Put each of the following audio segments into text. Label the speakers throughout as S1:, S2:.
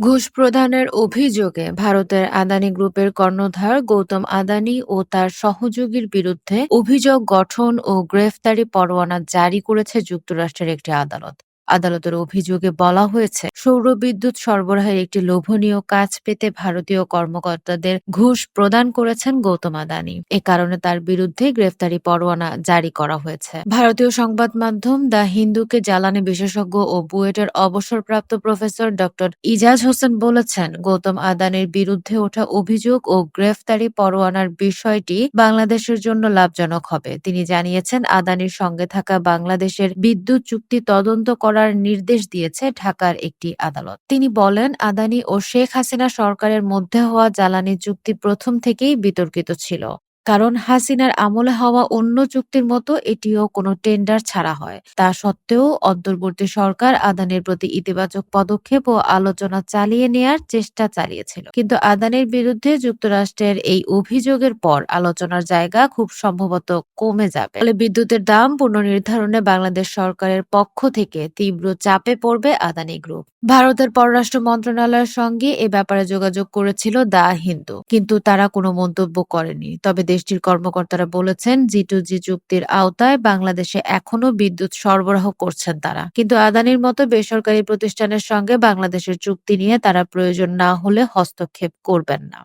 S1: ঘুষ প্রদানের অভিযোগে ভারতের আদানি গ্রুপের কর্ণধার গৌতম আদানি ও তার সহযোগীর বিরুদ্ধে অভিযোগ গঠন ও গ্রেফতারি পরোয়ানা জারি করেছে যুক্তরাষ্ট্রের একটি আদালত। আদালতের অভিযোগে বলা হয়েছে সৌর বিদ্যুৎ সরবরাহের একটি লোভনীয় কাজ পেতে ভারতীয় কর্মকর্তাদের ঘুষ প্রদান করেছেন গৌতম আদানি। এ কারণে তার বিরুদ্ধে গ্রেফতারি পরোয়ানা জারি করা হয়েছে। ভারতীয় সংবাদ মাধ্যম দ্য হিন্দুকে জ্বালানি বিশেষজ্ঞ ও বুয়েটের অবসরপ্রাপ্ত প্রফেসর ডক্টর ইজাজ হোসেন বলেছেন, গৌতম আদানির বিরুদ্ধে ওঠা অভিযোগ ও গ্রেফতারি পরোয়ানার বিষয়টি বাংলাদেশের জন্য লাভজনক হবে। তিনি জানিয়েছেন, আদানির সঙ্গে থাকা বাংলাদেশের বিদ্যুৎ চুক্তি তদন্ত করার নির্দেশ দিয়েছে ঢাকার একটি আদালত। তিনি বলেন, আদানি ও শেখ হাসিনা সরকারের মধ্যে হওয়া জ্বালানি চুক্তি প্রথম থেকেই বিতর্কিত ছিল। কারণ হাসিনার আমলে হওয়া অন্য চুক্তির মতো এটিও কোনো টেন্ডার ছাড়া হয়। তা সত্ত্বেও অন্তর্বর্তী সরকার আদানির প্রতি ইতিবাচক পদক্ষেপ ও আলোচনা চালিয়ে নেয়ার চেষ্টা চালিয়েছিল। কিন্তু আদানির বিরুদ্ধে যুক্তরাষ্ট্রের এই অভিযোগের পর আলোচনার জায়গা খুব সম্ভবত কমে যাবে। ফলে বিদ্যুতের দাম পুনর্নির্ধারণে বাংলাদেশ সরকারের পক্ষ থেকে তীব্র চাপে পড়বে আদানি গ্রুপ। ভারতের পররাষ্ট্র মন্ত্রণালয়ের সঙ্গে এ ব্যাপারে যোগাযোগ করেছিল দা হিন্দু, কিন্তু তারা কোনো মন্তব্য করেনি। তবে দেশটির কর্মকর্তারা বলেছেন, জি টু জি চুক্তির আওতায় বাংলাদেশে এখনও বিদ্যুৎ সরবরাহ করছেন তারা। কিন্তু আদানির মতো বেসরকারি প্রতিষ্ঠানের সঙ্গে বাংলাদেশের চুক্তি নিয়ে তারা প্রয়োজন না হলে হস্তক্ষেপ করবেন না।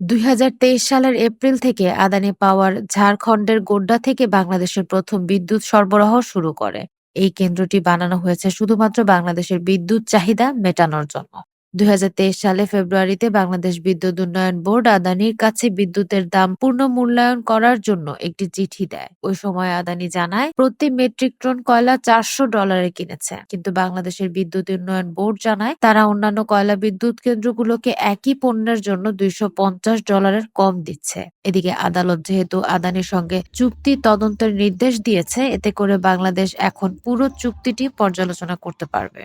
S1: দুই হাজার তেইশ সালের এপ্রিল থেকে আদানি পাওয়ার ঝাড়খণ্ডের গোড্ডা থেকে বাংলাদেশের প্রথম বিদ্যুৎ সরবরাহ শুরু করে। এই কেন্দ্রটি বানানো হয়েছে শুধুমাত্র বাংলাদেশের বিদ্যুৎ চাহিদা মেটানোর জন্য। দুই হাজার তেইশ সালে ফেব্রুয়ারিতে বাংলাদেশ বিদ্যুৎ উন্নয়ন বোর্ড আদানির কাছে বিদ্যুতের দাম পূর্ণ মূল্যায়ন করার জন্য একটি চিঠি দেয়। ওই সময় আদানি জানায়, প্রতি মেট্রিক টন কয়লা চারশো ডলারে কিনেছে। কিন্তু বাংলাদেশের বিদ্যুৎ উন্নয়ন বোর্ড জানায়, তারা অন্যান্য কয়লা বিদ্যুৎ কেন্দ্রগুলোকে একই পণ্যের জন্য দুইশো পঞ্চাশ ডলারের কম দিচ্ছে। এদিকে আদালত যেহেতু আদানির সঙ্গে চুক্তি তদন্তের নির্দেশ দিয়েছে, এতে করে বাংলাদেশ এখন পুরো চুক্তিটি পর্যালোচনা করতে পারবে।